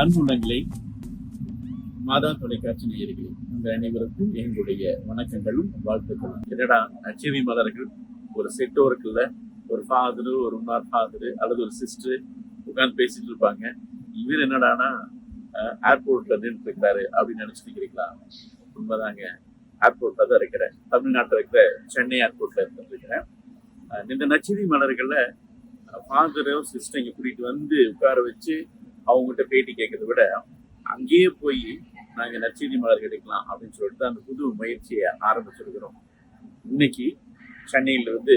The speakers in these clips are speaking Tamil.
அன்புள்ளங்களே மாதா தொலைக்காட்சி நேயர்களே உங்கள் அனைவருக்கும் எங்களுடைய வணக்கங்களும் வாழ்த்துக்களும். என்னடா நச்சேவி மலர்கள் ஒரு செட்டோருக்குள்ள ஒரு ஃபாதரு ஒரு உன்னார் ஃபாதரு அல்லது ஒரு சிஸ்டர் உட்காந்து பேசிட்டு இருப்பாங்க. இவர் என்னடானா ஏர்போர்ட்ல நின்று இருக்காரு அப்படின்னு நினைச்சிட்டு இருக்கிறீங்களா? உண்மைதாங்க. ஏர்போர்ட்ல தான் இருக்கிறேன். தமிழ்நாட்டில் இருக்கிற சென்னை ஏர்போர்ட்ல இருந்துருக்கிறேன் இந்த நச்சிவி மலர்களில் ஃபாதரோ சிஸ்டர் இங்கே கூட்டிகிட்டு வந்து உட்கார வச்சு அவங்ககிட்ட பேட்டி கேட்கறத விட அங்கேயே போய் நாங்கள் நற்செய்தி மலர் கிடைக்கலாம் அப்படின்னு சொல்லிட்டு அந்த புது முயற்சியை ஆரம்பிச்சிருக்கிறோம். இன்னைக்கு சென்னையிலிருந்து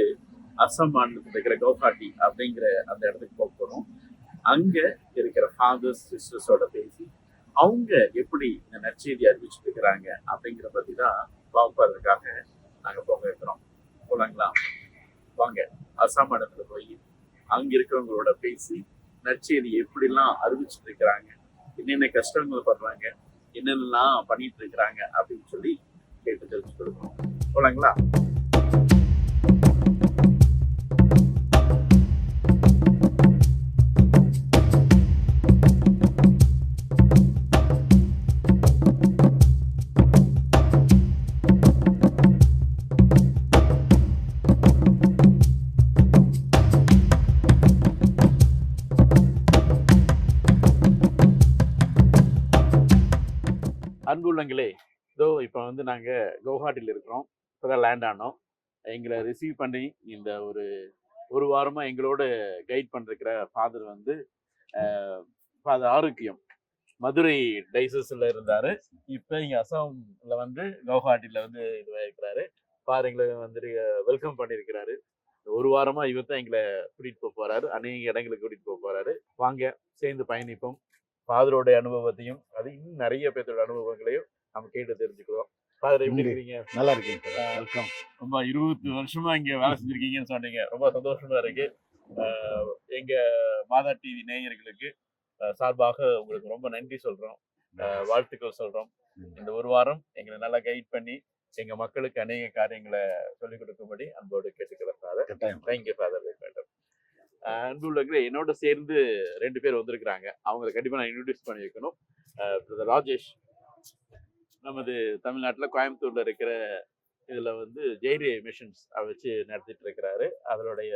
அஸ்ஸாம் மாநிலத்தில் இருக்கிற கவுஹாட்டி அப்படிங்கிற அந்த இடத்துக்கு போக போகிறோம் அங்கே இருக்கிற ஃபாதர்ஸ் சிஸ்டர்ஸோட பேசி அவங்க எப்படி இந்த நற்செய்தி அறிவிச்சுட்டு இருக்கிறாங்க அப்படிங்கிற பற்றி தான் பார்ப்பதற்காக நாங்கள் போக இருக்கிறோம். போலாங்களா? வாங்க. அஸ்ஸாம் மாநிலத்தில் போய் அங்கே இருக்கிறவங்களோட பேசி நற்செய்தி எப்படிலாம் அறிவிச்சுட்டு இருக்கிறாங்க என்னென்ன கஷ்டங்கள் படுறாங்க என்னென்னலாம் பண்ணிட்டு இருக்கிறாங்க அப்படின்னு சொல்லி கேட்டு தெரிஞ்சுக்கொடுக்கணும் போலாங்களா? நாங்கள் கவுஹாட்டியில் இருக்கிறோம். இப்போதான் லேண்ட் ஆனோம். எங்களை ரிசீவ் பண்ணி இந்த ஒரு ஒரு வாரமாக எங்களோட கைட் பண்ணிருக்கிற ஃபாதர் வந்து ஃபாதர் ஆரோக்கியம். மதுரை டைசஸில் இருந்தார். இப்போ இங்கே அசாமில் வந்து கவுஹாட்டியில் வந்து இதுவாக இருக்கிறாரு ஃபாதர் எங்களை வந்து வெல்கம் பண்ணியிருக்கிறாரு. ஒரு வாரமாக இவர் தான் எங்களை கூட்டிகிட்டு போக போகிறாரு அநேக இடங்களுக்கு கூட்டிகிட்டு போக போகிறாரு வாங்க சேர்ந்து பயணிப்போம். ஃபாதரோட அனுபவத்தையும் அது இன்னும் நிறைய பேர்த்தோட அனுபவங்களையும் நம்ம கேட்டு தெரிஞ்சுக்கிறோம் ஃபாதர் எப்படி உண்டு. இருக்கிறீங்க நல்லா இருக்கேன் சார். வெல்கம் ரொம்ப இருபது வருஷமா இங்க வேலை செஞ்சிருக்கீங்கன்னு சொன்னீங்க. ரொம்ப சந்தோஷமா இருக்கு. எங்க மாதா டிவி நேயர்களுக்கு சார்பாக உங்களுக்கு ரொம்ப நன்றி சொல்றோம். வாழ்த்துக்கள் சொல்றோம். இந்த ஒரு வாரம் எங்களை நல்லா கைட் பண்ணி எங்க மக்களுக்கு அநேக காரியங்களை சொல்லிக் கொடுக்கும்படி அன்போடு கேட்டுக்கிறேன் ஃபாதர். Thank you father. மேடம் அன்புள்ளவர்களே என்னோட சேர்ந்து ரெண்டு பேர் வந்திருக்கிறாங்க. அவங்களை கண்டிப்பாக நான் இன்ட்ரடியூஸ் பண்ணி வைக்கணும் ராஜேஷ். நமது தமிழ்நாட்டில் கோயம்புத்தூரில் இருக்கிற இதில் வந்து ஜெய்ரே மிஷன்ஸ் வச்சு நடத்திட்டு இருக்கிறாரு. அதனுடைய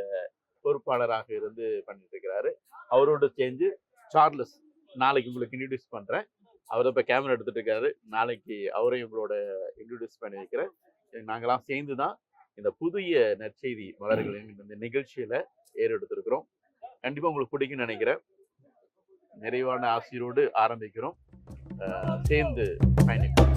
பொறுப்பாளராக இருந்து பண்ணிட்டு இருக்கிறாரு. அவரோட சேர்ந்து சார்லஸ் நாளைக்கு உங்களுக்கு இன்ட்ரடியூஸ் பண்ணுறேன் அவர் இப்போ கேமரா எடுத்துட்டு இருக்காரு. நாளைக்கு அவரையும் உங்களோட இன்ட்ரடியூஸ் பண்ணி வைக்கிறேன். நாங்களாம் சேர்ந்து தான் இந்த புதிய நற்செய்தி மலர்களின் இந்த நிகழ்ச்சியில் ஏறெடுத்திருக்கிறோம். கண்டிப்பாக உங்களுக்கு பிடிக்கும்னு நினைக்கிறேன். நிறைவான ஆசிரியரோடு ஆரம்பிக்கிறோம். சேர்ந்து பயணிக்கிறோம்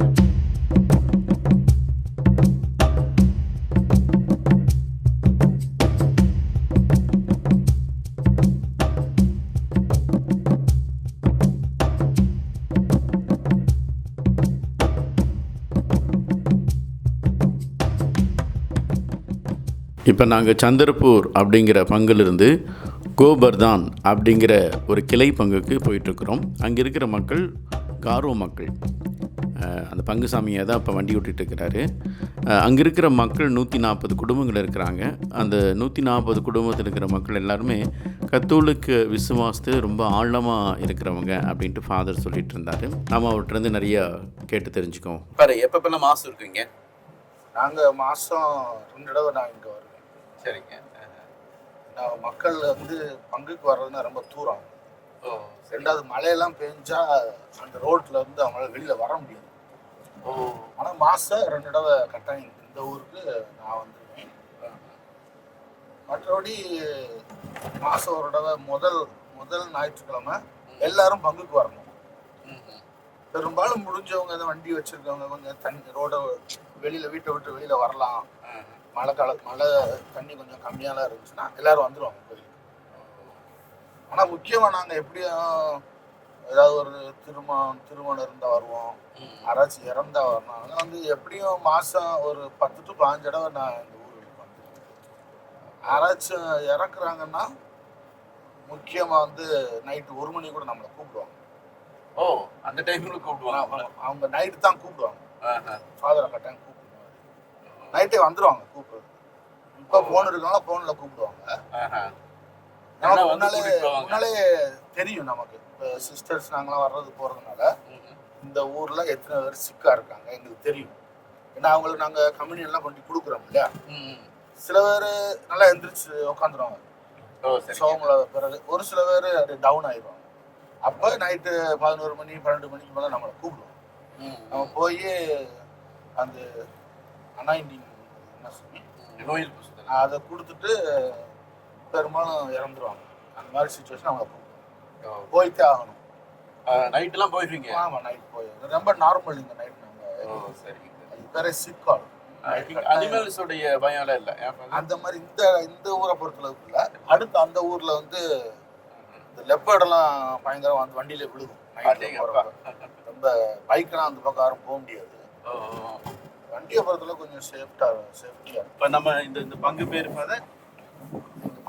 இப்போ நாங்கள் சந்திரப்பூர் அப்படிங்கிற பங்கிலிருந்து கோபர்தான் அப்படிங்கிற ஒரு கிளை பங்குக்கு போயிட்டுருக்குறோம். அங்கே இருக்கிற மக்கள் காரோ மக்கள் அந்த பங்குசாமியை தான் இப்போ வண்டி ஓட்டிகிட்டு இருக்கிறாரு அங்கே இருக்கிற மக்கள் நூற்றி நாற்பது குடும்பங்கள் இருக்கிறாங்க. அந்த நூற்றி நாற்பது குடும்பத்தில் இருக்கிற மக்கள் எல்லாருமே கத்தோலிக்க விசுவாசத்து ரொம்ப ஆழமாக இருக்கிறவங்க அப்படின்ட்டு ஃபாதர் சொல்லிட்டு இருந்தார் நாம் அவர்கிட்ட நிறைய கேட்டு தெரிஞ்சுக்கோம் பாரு எப்பப்பெல்லாம் மாசம் இருக்குங்க? நாங்க மாசம் ரெண்டு தடவை நான் இங்க வருவேன். சரிங்க. மக்கள் வந்து பங்குக்கு வர்றதுன்னா ரொம்ப தூரம். ரெண்டாவது மழையெல்லாம் பெஞ்சா அந்த ரோட்ல இருந்து அவங்களால வெளியில வர முடியாது. ஓ. ஆனா மாசம் ரெண்டு தடவை கட்டாயம் இந்த ஊருக்கு நான் வந்துருவேன் மற்றபடி மாசம் ஒரு தடவை முதல் முதல் ஞாயிற்றுக்கிழமை எல்லாரும் பங்குக்கு வரணும். பெரும்பாலும் முடிஞ்சவங்க வண்டி வச்சிருக்கவங்க கொஞ்சம் தண்ணி ரோட வெளியில வீட்டை விட்டு வெளியில வரலாம். மழை கால மழை தண்ணி கொஞ்சம் கம்மியாலாம் இருந்துச்சுன்னா எல்லாரும் வந்துருவாங்க கோயிலுக்கு. ஆனா முக்கியமா நாங்க எப்படியும் ஏதாவது ஒரு திருமணம் திருமணம் இருந்தா வருவோம். யாராச்சும் இறந்தா வரணும் அதெல்லாம் வந்து எப்படியும் மாசம் ஒரு பத்து டு பாஞ்சு தடவை நான் இந்த ஊருக்கு வந்துருவேன். யாராச்சும் இறக்குறாங்கன்னா முக்கியமா வந்து நைட்டு ஒரு மணி கூட நம்மளை கூப்பிடுவாங்க. ஓ அந்த டைம்ல கூப்பிடுவாங்க. அவங்க- நைட்டு தான் கூப்பிடுவாங்க. ஃபாதரை கட்டாயம் கூப்பிடுவாங்க. நைட்டே வந்துருவாங்க கூப்பிடுறது இப்போ ஓ. போன் இருக்கனால போன்ல கூப்பிடுவாங்க. முன்னாலே தெரியும் நமக்கு. இப்போ சிஸ்டர்ஸ் நாங்களாம் வர்றது போகிறதுனால இந்த ஊரில் எத்தனை பேர் சிக்காக இருக்காங்க எங்களுக்கு தெரியும். ஏன்னா அவங்களுக்கு நாங்கள் கம்யூனியெல்லாம் கொண்டு கொடுக்குறோம் இல்லையா. சில பேர் நல்லா எந்திரிச்சு உட்காந்துருவாங்க சோமல பிறகு ஒரு சில பேர் அப்படியே டவுன் ஆயிடுவாங்க. அப்போ நைட்டு பதினோரு மணி பன்னெண்டு மணிக்கு மேலே நம்மளை கூப்பிடுவோம். நம்ம போய் அந்த அனாயிண்டிங் என்ன சொல்லி புஸ்தகம். அதை கொடுத்துட்டு பெரும்பாலும் இறந்துருவாங்க. அந்த மாதிரி சுச்சுவேஷன் அவங்க கூப்பிடுவோம் போய்த்தே ஆகணும். நைட்லாம் போயிருவீங்க? ஆமாம் நைட் போய். ரொம்ப நார்மல் இந்த நைட் நாங்கள் சரி அது பேரே சிக்கால் அனிமல்ஸ் உடைய பயம் எல்லாம் இல்ல? அந்த மாதிரி இந்த இந்த ஊரை பொறுத்தளவுக்கு இல்லை. அடுத்து அந்த ஊர்ல வந்து இந்த லெப்பர்டெல்லாம் பயங்கரம் அந்த வண்டியில விழுகும். ரொம்ப பைக்கெல்லாம் அந்த பக்கம் யாரும் போக முடியாது. வண்டியை பொறுத்தளவு கொஞ்சம் சேஃப்டா சேஃப்டியா இப்ப நம்ம இந்த இந்த பங்கு பேர்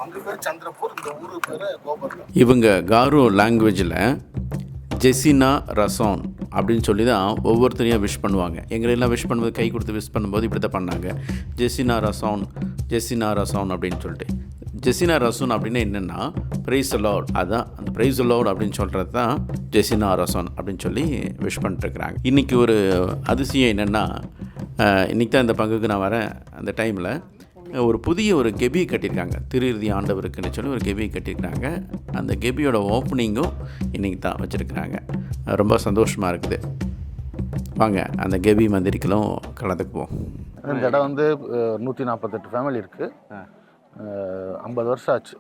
அங்க பேர் சந்திரபூர் இந்த ஊரு பேரு கோபர்தம் இவங்க காரோ லாங்குவேஜில் ஜெசினா ரசான் அப்படின்னு சொல்லி தான் ஒவ்வொருத்தரையும் விஷ் பண்ணுவாங்க. எங்களெல்லாம் விஷ் பண்ணும்போது கை கொடுத்து விஷ் பண்ணும்போது இப்படி தான் பண்ணாங்க. ஜெசினா ரசான் ஜெசினா ரசான் அப்படின்னு சொல்லிட்டு. ஜெசினா ரசோன் அப்படின்னு என்னென்னா ப்ரைஸ் அலவுட் அதான் அந்த ப்ரைஸ் அலவுட் அப்படின்னு சொல்கிறது தான் ஜெசினா ரசான் அப்படின்னு சொல்லி விஷ் பண்ணிட்டுருக்குறாங்க. இன்றைக்கி ஒரு அதிசயம் என்னென்னா இன்றைக்கி தான் இந்த பங்குக்கு நான் வரேன். அந்த டைமில் ஒரு புதிய ஒரு கெபி கட்டியிருக்காங்க. திருஇறுதி ஆண்டவருக்குன்னு சொல்லி ஒரு கெபி கட்டியிருக்காங்க. அந்த கெபியோட ஓப்பனிங்கும் இன்றைக்கி தான் வச்சுருக்குறாங்க. ரொம்ப சந்தோஷமாக இருக்குது. வாங்க அந்த கெபி மந்திரிக்கெல்லாம் கலந்துக்குவோம் இந்த இடம் வந்து நூற்றி நாற்பத்தெட்டு ஃபேமிலி இருக்கு. ஐம்பது வருஷம் ஆச்சு.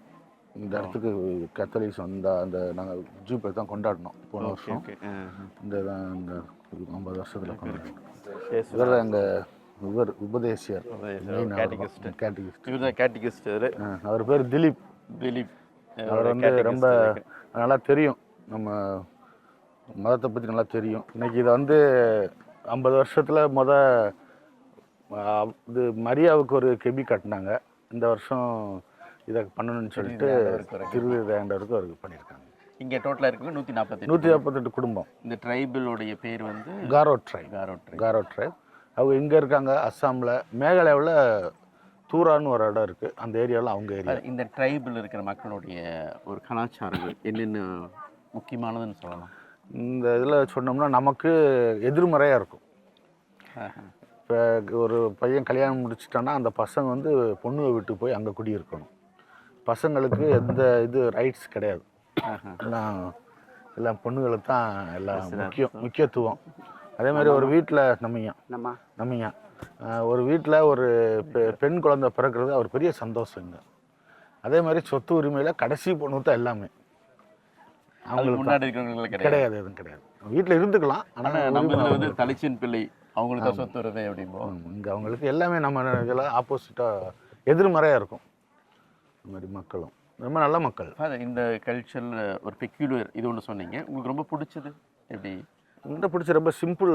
இந்த இடத்துக்கு கத்தலிக்ஸ் வந்த அந்த நாங்கள் ஜூப்பை தான் கொண்டாடினோம். போன வருஷம். இந்த இந்த ஐம்பது வருஷத்தில் கொண்டாடினோம். இவர் எங்கள் இவர் உபதேசியர். கேட்டகிஸ்ட் அவர் பேர் திலீப். திலீப். அவர் வந்து ரொம்ப நல்லா தெரியும். நம்ம மதத்தை பற்றி நல்லா தெரியும். இன்னைக்கு இதை வந்து ஐம்பது வருஷத்தில் முத ஆஹ், இது மரியாவுக்கு ஒரு கெபி கட்டினாங்க. இந்த வருஷம் இதை பண்ணணும்னு சொல்லிட்டு திருவிதாண்டவருக்கு அவருக்கு பண்ணியிருக்காங்க. இங்கே டோட்டலாக இருக்குது நூற்றி நாற்பத்தி நூற்றி நாற்பத்தெட்டு குடும்பம். இந்த ட்ரைபிளுடைய பேர் வந்து காரோ ட்ரைப். காரோ ட்ரைப். காரோ ட்ரைப். அவங்க இங்கே இருக்காங்க அஸ்ஸாமில். மேகாலயாவில் தூரான்னு ஒரு இடம் இருக்குது அந்த ஏரியாவில் அவங்க ஏரியா. இந்த ட்ரைபிள் இருக்கிற மக்களுடைய ஒரு கலாச்சாரங்கள் என்னென்ன முக்கியமானதுன்னு சொல்லலாம். இந்த இதில் சொன்னோம்னா நமக்கு எதிர்மறையாக இருக்கும். இப்போ ஒரு பையன் கல்யாணம் முடிச்சிட்டான்னா அந்த பசங்க வந்து பொண்ணுவை விட்டு போய் அங்கே குடியிருக்கணும். பசங்களுக்கு எந்த இது ரைட்ஸ் கிடையாது. எல்லாம் எல்லாம் பொண்ணுகளுக்கு தான் எல்லாம் முக்கியம் முக்கியத்துவம். அதே மாதிரி ஒரு வீட்டில் நம்மையா நம்ம நம்மையா ஒரு வீட்டில் ஒரு பெண் குழந்தை பிறக்கிறது அவர் பெரிய சந்தோஷம் இங்க. அதே மாதிரி சொத்து உரிமையில் கடைசி பொண்ணு தான் எல்லாமே. அவங்களுக்கு கிடையாது. எதுவும் கிடையாது. வீட்டில் இருந்துக்கலாம் ஆனால் நம்ம வந்து தலைச்சின் பிள்ளை அவங்களுக்கு தான் சொத்து வருது அப்படிம்போம் இங்கே அவங்களுக்கு எல்லாமே நம்ம இதெல்லாம் ஆப்போசிட்டாக எதிர்மறையாக இருக்கும். இந்த மாதிரி மக்களும். ரொம்ப நல்ல மக்கள். Father, இந்த கல்ச்சரில் ஒரு பெக்யூலர் இது ஒன்று சொன்னீங்க. உங்களுக்கு ரொம்ப பிடிச்சது எப்படி? இந்த பிடிச்ச ரொம்ப சிம்பிள்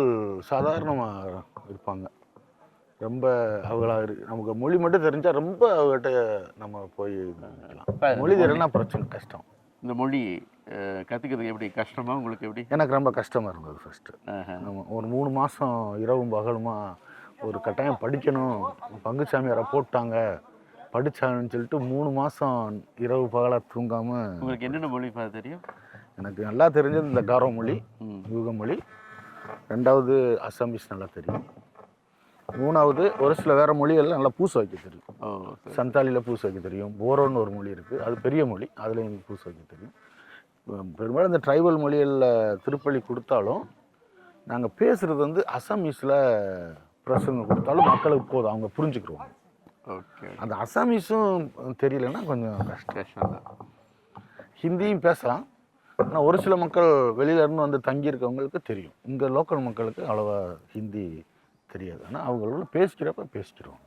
சாதாரணமாக இருப்பாங்க. ரொம்ப அவங்களா இரு நமக்கு மொழி மட்டும் தெரிஞ்சால் ரொம்ப அவங்ககிட்ட நம்ம போய். மொழி தெரியலனா பிரச்சனை கஷ்டம். இந்த மொழி கற்றுக்கிறதுக்கு எப்படி? கஷ்டமா? உங்களுக்கு எப்படி? எனக்கு ரொம்ப கஷ்டமாக இருந்தது ஃபஸ்ட்டு ஒரு மூணு மாதம் இரவும் பகலுமா ஒரு கட்டாயம் படிக்கணும். பங்குச்சாமியாரை போட்டாங்க. படிச்சாங்கன்னு சொல்லிட்டு மூணு மாதம் இரவு பகலாக தூங்காமல் உங்களுக்கு என்னென்ன மொழி தெரியும்? எனக்கு நல்லா தெரிஞ்சது இந்த காரோ மொழி யூக மொழி. ரெண்டாவது அசாமீஸ் நல்லா தெரியும். மூணாவது ஒரு சில வேறு மொழிகள்ல நல்லா பூச வைக்க தெரியும். சந்தாலியில் பூச வைக்க தெரியும். போரோன்னு ஒரு மொழி இருக்குது அது பெரிய மொழி. அதுலேயும் எனக்கு பூச வைக்க தெரியும். பெரும்பாலும் இந்த ட்ரைபல் மொழிகளில் திருப்பள்ளி கொடுத்தாலும் நாங்கள் பேசுகிறது வந்து அசாமீஸில் பிரசங்கம் கொடுத்தாலும் மக்களுக்கு போதும். அவங்க புரிஞ்சுக்கிடுவாங்க ஓகே. அந்த அசாமீஸும் தெரியலன்னா கொஞ்சம் கஷ்டம். கஷ்டம் தான் ஹிந்தியும் பேசலாம். ஆனால் ஒரு சில மக்கள் வெளியில இருந்து வந்து தங்கியிருக்கவங்களுக்கு தெரியும். இங்கே லோக்கல் மக்களுக்கு அவ்வளோவா ஹிந்தி தெரியாது. ஆனால் அவங்களோட பேசிக்கிறப்ப பேசிக்கிறோம்.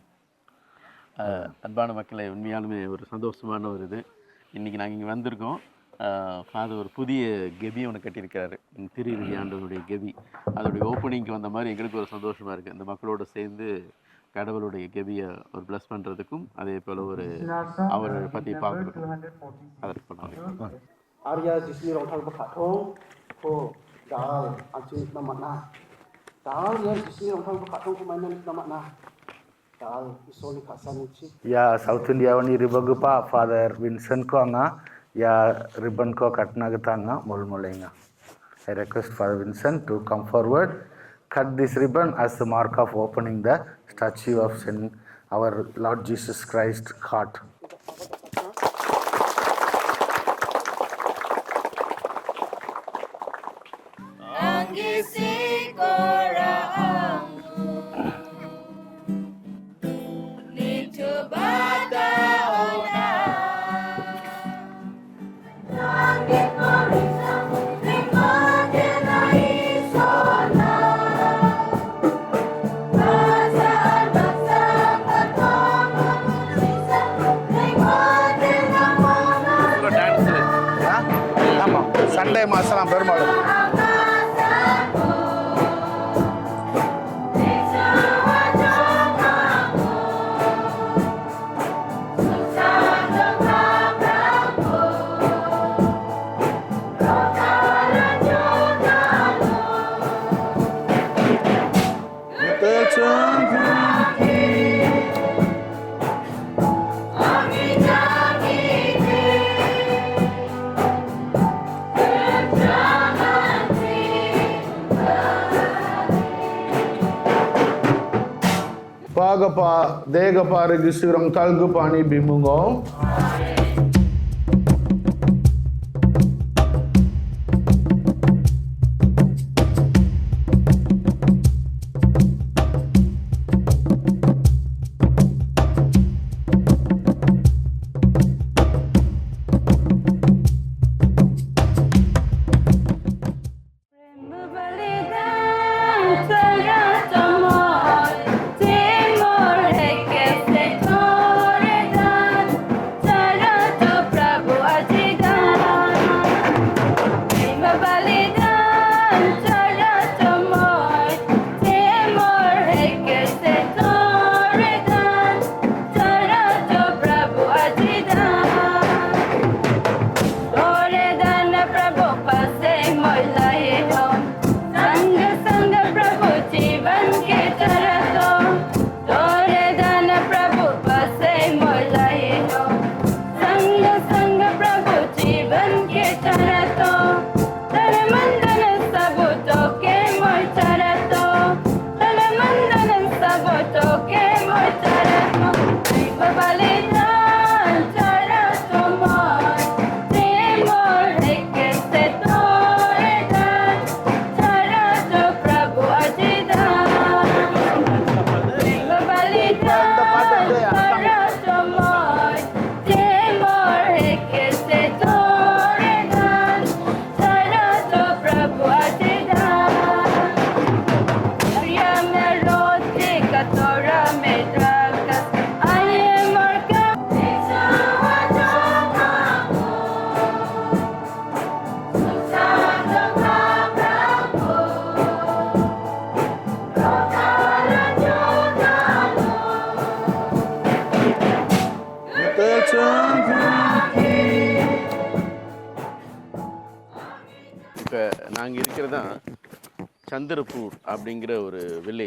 அன்பான மக்களை உண்மையாலுமே ஒரு சந்தோஷமான ஒரு இது. இன்றைக்கி நாங்கள் இங்கே வந்திருக்கோம். ஃபாதர் ஒரு புதிய கெபி ஒன்று கட்டியிருக்கிறாரு. ம், திரு ஆண்டவருடைய கெபி. அதோடைய ஓப்பனிங்க்கு வந்த மாதிரி எங்களுக்கு ஒரு சந்தோஷமாக இருக்குது இந்த மக்களோட சேர்ந்து கடவுளுடைய கெபியை ஒரு ப்ளஸ் பண்ணுறதுக்கும் அதே போல் ஒரு அவரை பற்றி பார்க்குறதுக்கும். அதற்கு பண்ணாங்க या साउथ इंडिया वनी रिबगपा फादर विंसन को आंगा या रिबन को कटना के तांगा मोल मोलेंगा I request Father Vincent to come forward, cut this ribbon as the mark of opening the statue of Saint, our Lord Jesus Christ heart. பாகப்பா தேகப்பா ரெஜிஸ்டிரம் கல்குபாணி பாணி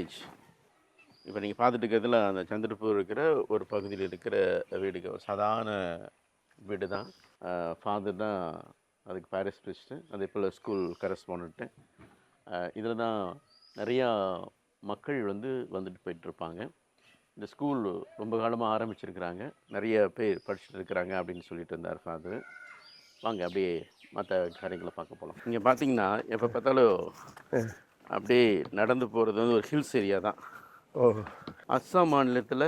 வில்லேஜ் இப்போ நீங்கள் பார்த்துட்டு இருக்கிறதுல அந்த சந்திரப்பூர் இருக்கிற ஒரு பகுதியில் இருக்கிற வீடுகள் சாதாரண வீடு தான் ஃபாதர் தான் அதுக்கு பாரிஸ் பிரிஸ்ட்டு அதே போல் ஸ்கூல் கரஸ்பாண்ட்டு இதில் தான் நிறையா மக்கள் வந்து வந்துட்டு போயிட்டுருப்பாங்க. இந்த ஸ்கூல் ரொம்ப காலமாக ஆரம்பிச்சிருக்கிறாங்க. நிறைய பேர் படிச்சுட்டு இருக்கிறாங்க அப்படின்னு சொல்லிட்டு இருந்தார் ஃபாதர் வாங்க அப்படியே மற்ற காரியங்களை பார்க்க போகலாம் இங்கே பார்த்தீங்கன்னா எப்போ பார்த்தாலும் அப்படியே நடந்து போகிறது வந்து ஒரு ஹில்ஸ் ஏரியா தான். ஓ. அஸ்ஸாம் மாநிலத்தில்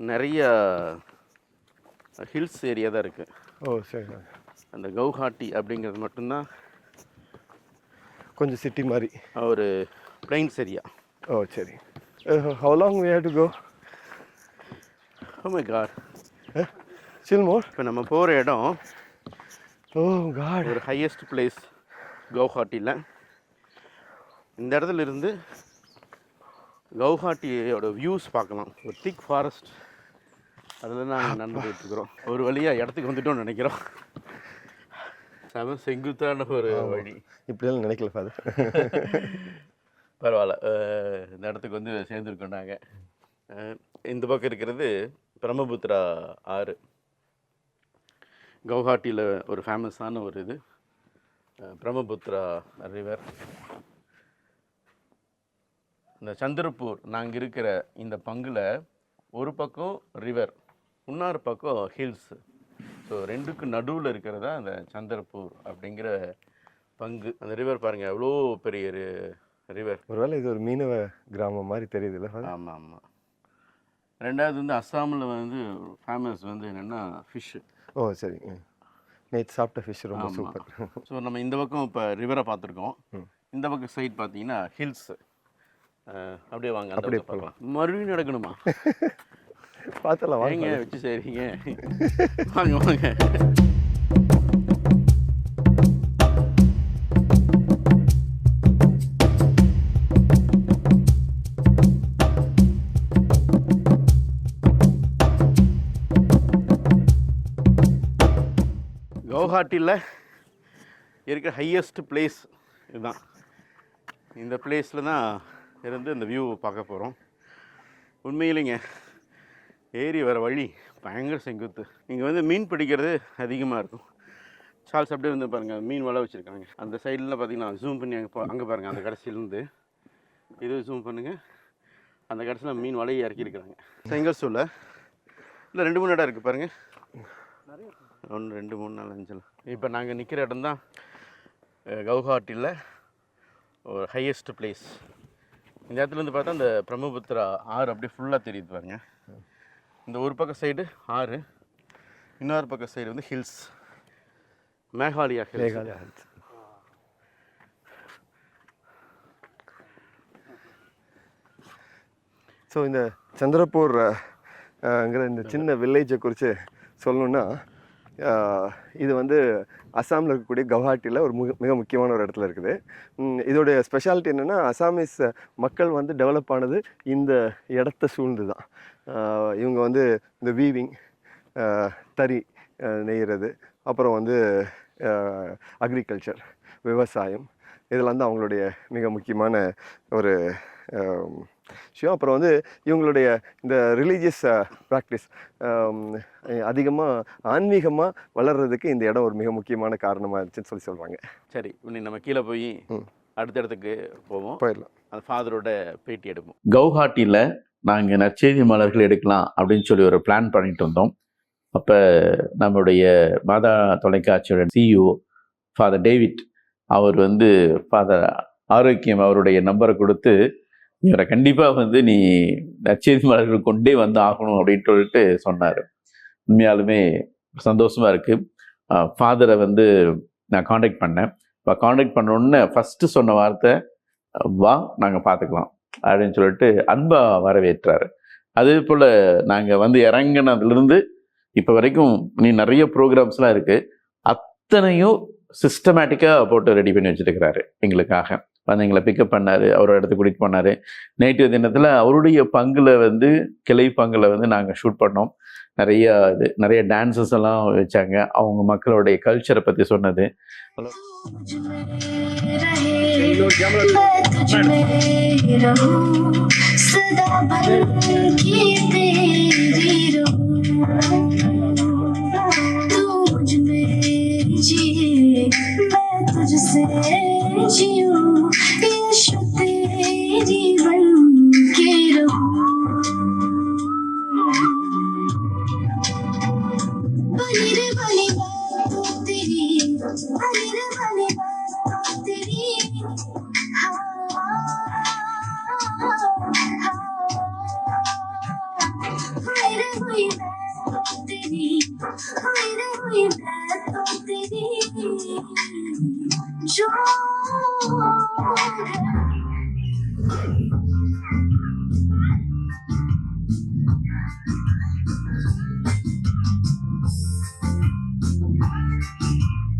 நிறைய ஹில்ஸ் ஏரியா தான் இருக்குது ஓ சரி. அந்த கவுஹாட்டி அப்படிங்கிறது மட்டும்தான் கொஞ்சம் சிட்டி மாதிரி. ஒரு பிளைன்ஸ் ஏரியா ஓ சரி. How long we to go oh my god still more இப்போ நம்ம போகிற இடம் ஓ காட் ஒரு ஹையஸ்ட் பிளேஸ் கவுஹாட்டியில் இந்த இடத்துல இருந்து கவுஹாட்டியோட வியூஸ் பார்க்கலாம். ஒரு திக் ஃபாரஸ்ட் அதில் நாங்கள் நடந்து போயிட்டுருக்குறோம். ஒரு வழியாக இடத்துக்கு வந்துட்டோம்னு நினைக்கிறோம். செம செங்குத்தான ஒரு வழி. இப்படியெல்லாம் நினைக்கல ஃபாதர் பரவாயில்ல. இந்த இடத்துக்கு வந்து சேர்ந்துருக்கோம் நாங்கள் இந்த பக்கம் இருக்கிறது பிரம்மபுத்திரா ஆறு. கவுஹாட்டியில் ஒரு ஃபேமஸான ஒரு இது. பிரம்மபுத்திரா ரிவர் இந்த சந்திரப்பூர் நாங்கள் இருக்கிற இந்த பங்கில் ஒரு பக்கம் ரிவர் இன்னொரு பக்கம் ஹில்ஸ் ஸோ ரெண்டுக்கு நடுவில் இருக்கிறதா அந்த சந்திரப்பூர் அப்படிங்கிற பங்கு. அந்த ரிவர் பாருங்கள் எவ்வளோ பெரிய ரிவர் ஒருவேளை இது ஒரு மீனவ கிராமம் மாதிரி தெரியுதுல்ல ஃபாதர் ஆமாம் ஆமாம் ரெண்டாவது வந்து அஸ்ஸாமில் வந்து ஃபேமஸ் வந்து என்னென்னா ஃபிஷ்ஷு ஓ சரி. நேற்று சாப்பிட்ட ஃபிஷ் ரொம்ப. சூப்பர் ஸோ நம்ம இந்த பக்கம் இப்போ ரிவரை பார்த்துருக்கோம். இந்த பக்கம் சைட் பார்த்தீங்கன்னா ஹில்ஸ் அப்படியே வாங்க அப்படியே பார்க்கலாம். மறுபடியும் நடக்கணுமா? பார்த்தலாம் வாங்க. வச்சு செய்றீங்க? வாங்க வாங்க. கவுஹாட்டியில் இருக்கிற ஹையஸ்ட் பிளேஸ் இதுதான். இந்த பிளேஸில் தான் இருந்து இந்த வியூ பார்க்க போகிறோம் உண்மையிலேங்க ஏரி வர வழி பயங்கர செங்குத்து. இங்கே வந்து மீன் பிடிக்கிறது அதிகமாக இருக்கும். சால்ஸ் அப்படியே வந்து பாருங்கள் மீன் வலை வச்சுருக்காங்க. அந்த சைடில் பார்த்தீங்கன்னா ஜூம் பண்ணி அங்கே அங்கே பாருங்கள் அந்த கடைசியிலேருந்து. இது ஜூம் பண்ணுங்கள் அந்த கடைசியில் மீன் வலையை இறக்கியிருக்கிறாங்க செங்கல் சூளை. இல்லை ரெண்டு மூணு இடம் இருக்குது பாருங்கள் ஒன்று ரெண்டு மூணு நாலு அஞ்சில் இப்போ நாங்கள் நிற்கிற இடம் தான் கவுஹாட்டியில் ஒரு ஹையஸ்ட் பிளேஸ் இந்த இடத்துல இருந்து பார்த்தா இந்த பிரம்மபுத்திரா ஆறு அப்படியே ஃபுல்லாக தெரியுது பாருங்க. இந்த ஒரு பக்கம் சைடு ஆறு இன்னொரு பக்கம் சைடு வந்து hills Meghalaya hills Meghalaya hills so இந்த சந்திரப்பூர் இந்த சின்ன வில்லேஜை குறித்து சொல்லணுன்னா இது வந்து அஸ்ஸாமில் இருக்கக்கூடிய கவுஹாட்டியில் ஒரு மிக மிக முக்கியமான ஒரு இடத்துல இருக்குது. இதோடைய ஸ்பெஷாலிட்டி என்னென்னா அசாமீஸ் மக்கள் வந்து டெவலப் ஆனது இந்த இடத்த சூழ்ந்து தான் இவங்க வந்து இந்த வீவிங் தறி நெய்கிறது அப்புறம் வந்து அக்ரிகல்ச்சர் விவசாயம் இதெல்லாம் தான் அவங்களுடைய மிக முக்கியமான ஒரு விஷயம். அப்புறம் வந்து இவங்களுடைய இந்த ரிலீஜியஸ் ப்ராக்டிஸ் அதிகமாக ஆன்மீகமாக வளர்கிறதுக்கு இந்த இடம் ஒரு மிக முக்கியமான காரணமாக இருந்துச்சுன்னு சொல்லி சொல்லுவாங்க சரி இன்னி நம்ம கீழே போய். அடுத்த இடத்துக்கு போவோம். போயிடலாம். அந்த ஃபாதரோட பேட்டி எடுப்போம். கவுஹாட்டியில் நாங்கள் நற்செய்தி மலர்கள் எடுக்கலாம் அப்படின்னு சொல்லி ஒரு பிளான் பண்ணிட்டு வந்தோம். அப்போ நம்மளுடைய மாதா தொலைக்காட்சியோட சிஇஓ ஃபாதர் டேவிட் அவர் வந்து ஃபாதர் ஆரோக்கியம் அவருடைய நம்பரை கொடுத்து இவரை கண்டிப்பாக வந்து நீ நற்செய்தி கொண்டே வந்து ஆகணும் அப்படின்னு சொல்லிட்டு சொன்னார். உண்மையாலுமே சந்தோஷமாக இருக்குது ஃபாதரை வந்து நான் காண்டாக்ட் பண்ணேன். இப்போ காண்டாக்ட் பண்ணோன்னே ஃபஸ்ட்டு சொன்ன வார்த்தை வா நாங்கள் பார்த்துக்கலாம் அப்படின்னு சொல்லிட்டு அன்பாக வரவேற்றார். அதே போல் நாங்கள் வந்து இறங்கினதுலேருந்து இப்போ வரைக்கும் நீ நிறைய ப்ரோக்ராம்ஸ்லாம் இருக்குது அத்தனையும் சிஸ்டமேட்டிக்காக போட்டு ரெடி பண்ணி வச்சுருக்கிறாரு எங்களுக்காக. வந்து எங்களை பிக்கப் பண்ணார் அவரோட இடத்துக்கு கூட்டிகிட்டு போனார் நேற்று தினத்தில் அவருடைய பங்கில் வந்து கிளை பங்கில் வந்து நாங்கள் ஷூட் பண்ணோம். நிறைய இது நிறைய டான்சஸ் எல்லாம் வச்சாங்க. அவங்க மக்களுடைய கல்ச்சரை பற்றி சொன்னது. तुझ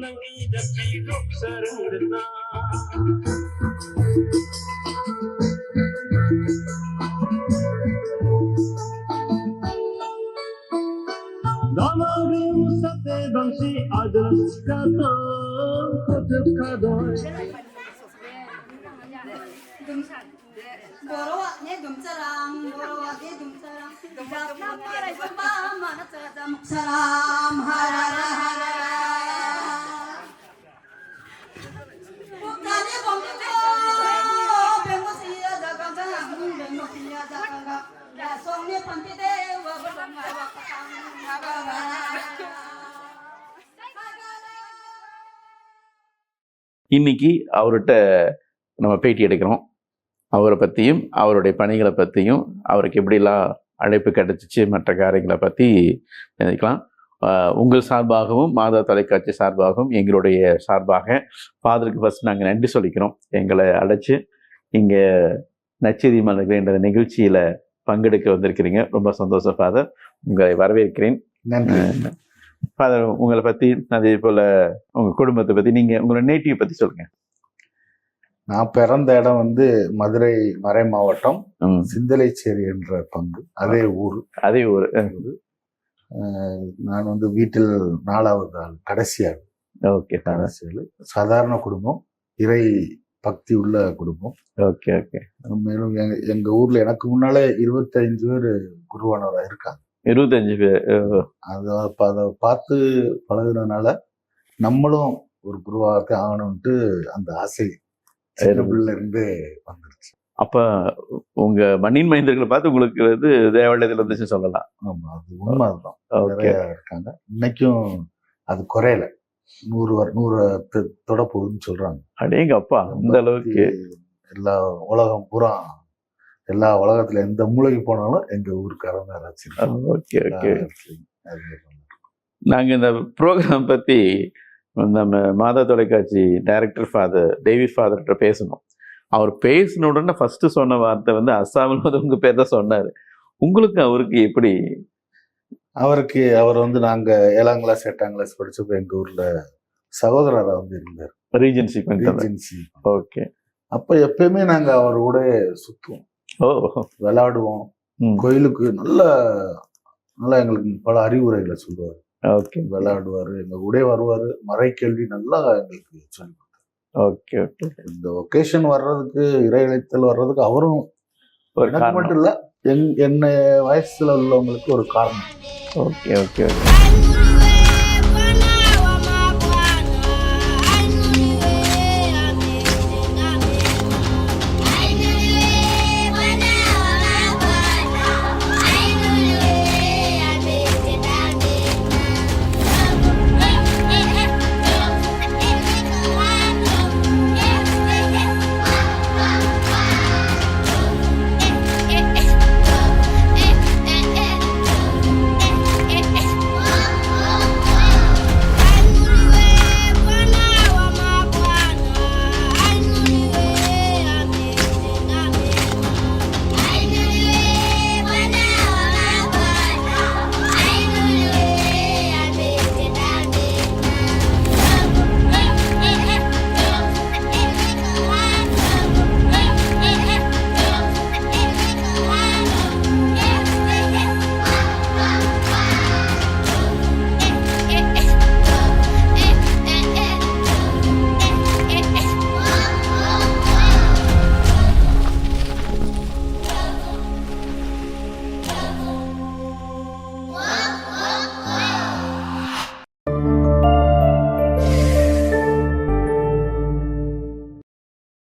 Walang ida silog sa Ya song இன்னைக்கு அவர்கிட்ட நம்ம பேட்டி எடுக்கிறோம். அவரை பற்றியும் அவருடைய பணிகளை பற்றியும் அவருக்கு எப்படிலாம் அழைப்பு கிடைச்சிச்சு மற்ற காரியங்களை பற்றி நினைக்கலாம் உங்கள் சார்பாகவும் மாதா தொலைக்காட்சி சார்பாகவும் எங்களுடைய சார்பாக ஃபாதருக்கு ஃபஸ்ட் நாங்கள் நன்றி சொல்லிக்கிறோம். எங்களை அழைச்சி இங்கே நச்செய்தி மலர்கள் என்ற நிகழ்ச்சியில் பங்கெடுக்க வந்திருக்கிறீங்க. ரொம்ப சந்தோஷம் ஃபாதர் உங்களை வரவேற்கிறேன். நன்றி. ஃபாதர் உங்களை பற்றி அதே போல் உங்கள் குடும்பத்தை பற்றி நீங்கள் உங்களோட நேட்டிவ் பற்றி சொல்லுங்கள் நான் பிறந்த இடம் வந்து மதுரை மறை மாவட்டம் சிந்தலைச்சேரி என்ற பங்கு. அதே ஊர். அதே அஹ். நான் வந்து வீட்டில் நாலாவது ஆள் கடைசியாள். ஓகே அரசியல் சாதாரண குடும்பம். இறை பக்தி உள்ள குடும்பம். Okay okay. மேலும் எங்க எங்க ஊர்ல எனக்கு முன்னாலே இருபத்தஞ்சு பேர் குருவானவரா இருக்காங்க. இருபத்தஞ்சு பேர் அதை அதை பார்த்து பழகுனதுனால நம்மளும் ஒரு குருவாக ஆகணும்ட்டு அந்த ஆசை சின்ன பிள்ளைல இருந்தே வந்துருச்சு. அப்போ உங்கள் மண்ணின் மைந்தர்களை பார்த்து உங்களுக்கு வந்து தேவாலயத்தில் இருந்துச்சு சொல்லலாம். ஆமா அது உண்மை அதுதான் இருக்காங்க. இன்னைக்கும் அது குறையல. நூறு வர நூறு தொ- தொட போகுதுன்னு சொல்றாங்க. அடேங்க அப்பா அந்த அளவுக்கு எல்லா உலகம் பூரா எல்லா உலகத்துல எந்த மூலைக்கு போனாலும் எங்க ஊருக்காரங்க ஓகே ஓகே. நாங்கள் இந்த ப்ரோக்ராம் பற்றி நம்ம மாதா தொலைக்காட்சி டைரக்டர் ஃபாதர் டேவிட் ஃபாதர்கிட்ட பேசணும். அவர் பேசின உடனே ஃபஸ்ட்டு சொன்ன வார்த்தை வந்து அஸ்ஸாமில் வந்து உங்கள் பேர் தான் சொன்னார். உங்களுக்கு அவருக்கு எப்படி அவருக்கு அவர் வந்து நாங்க ஏழாம் கிளாஸ் எட்டாம் கிளாஸ் படிச்சப்போ எங்க ஊர்ல சகோதரரா வந்து இருந்தார். ரீஜன்சி ரீஜென்சி ஓகே அப்ப எப்பயுமே நாங்க அவர் கூட சுத்துவோம். ஓ. விளையாடுவோம். ம். கோயிலுக்கு நல்ல நல்லா எங்களுக்கு பல அறிவுரைகளை சொல்லுவார். ஓகே விளையாடுவாரு. எங்க கூட வருவாரு. மறை கேள்வி நல்லா எங்களுக்கு சொல்லி கொடுத்தாரு. ஓகே ஓகே இந்த ஒகேஷன் வர்றதுக்கு இறை இழைத்தல் வர்றதுக்கு அவரும் ஒரு எனக்கு மட்டும் இல்ல என் என்ன வயசுல உள்ளவங்களுக்கு ஒரு காரணம். Okay okay okay.